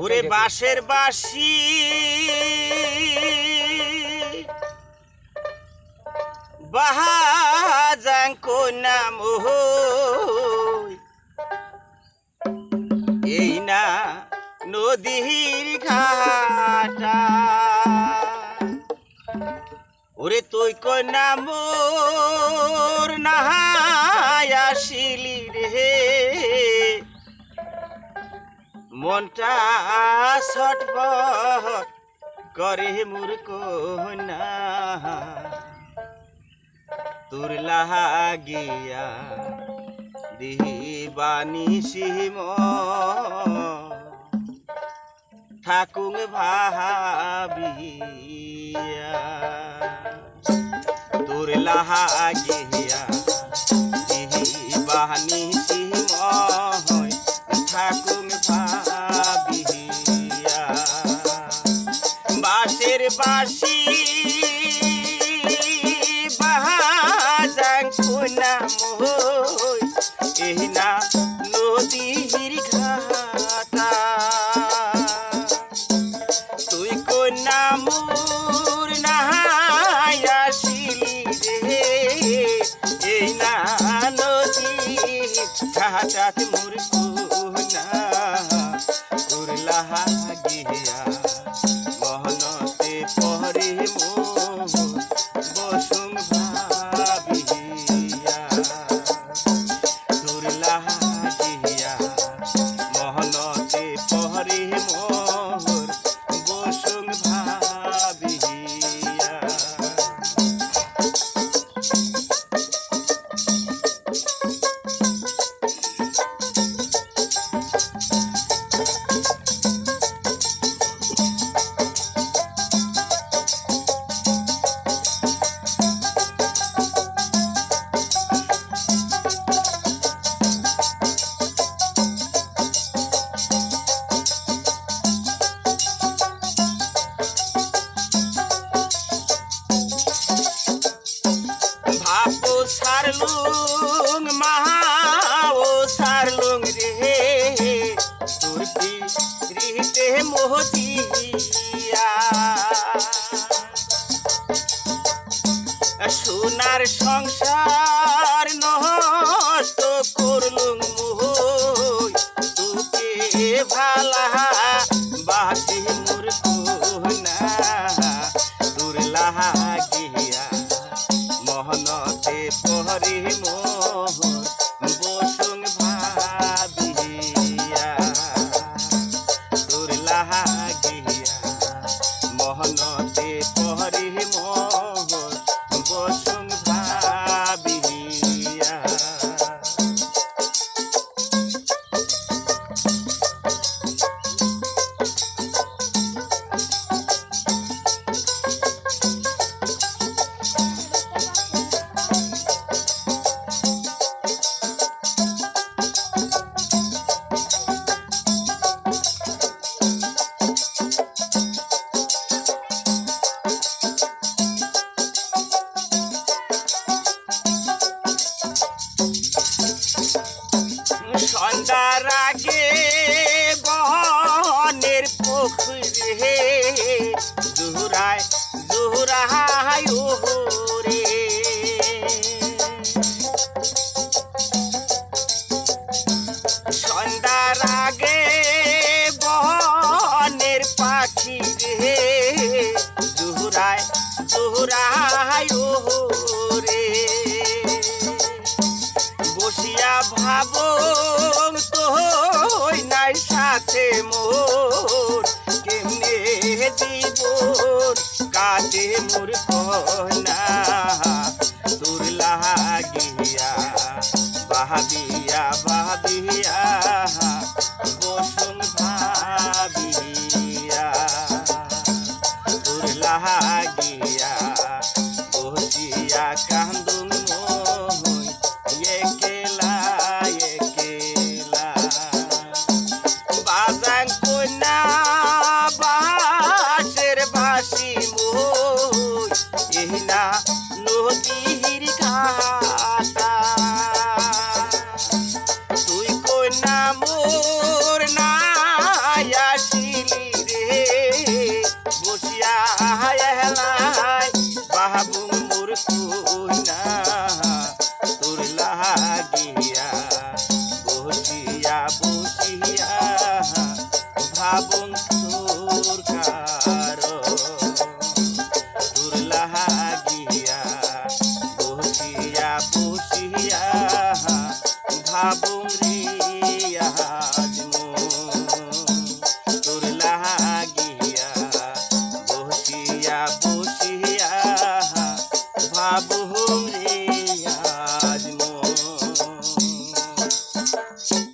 ওরে বাঁশের বাসি বাহাজাং নাম এই না নদীর ঘাটা। ওরে তুই কন্যা মোর নাহাই আসিলি রে। মনটা ছটফট করে মোর কন্যা তোর লাগিয়া দিবানি সিম থাকুং ভাবিয়া তোর লাগিয়া বাসি বাহাজাং কোনা মোই, এহিনা তুই কোনা মোর নাহাই আসিলি রে এই না নদী ঘাটাত মোর কোনা তোর রীতে মোহতিয়া। সোনার সংসার নষ্ট করলুং মোহ তোকে ভালা বাসি মোর কোনা তোর লাগিয়া মহনতে পহরে মহনতে পহরে মোহ বসুং জুহুরায় জুহুরায় ওরে সন্ধ্যার আগে বনের পাখি রে, জুহুরায় জুহুরায় ওরে বসিয়া ভাবো সাথে মোর, কেমনে দিব কাটে মোর কনা তোর লাগিয়া বাহাবিয়া বাহাবিয়া মদিনা নদীর তুই কন্যা মোর নাই রে বসিয়া হেলায় বাবু মোর তোর লাগিয়া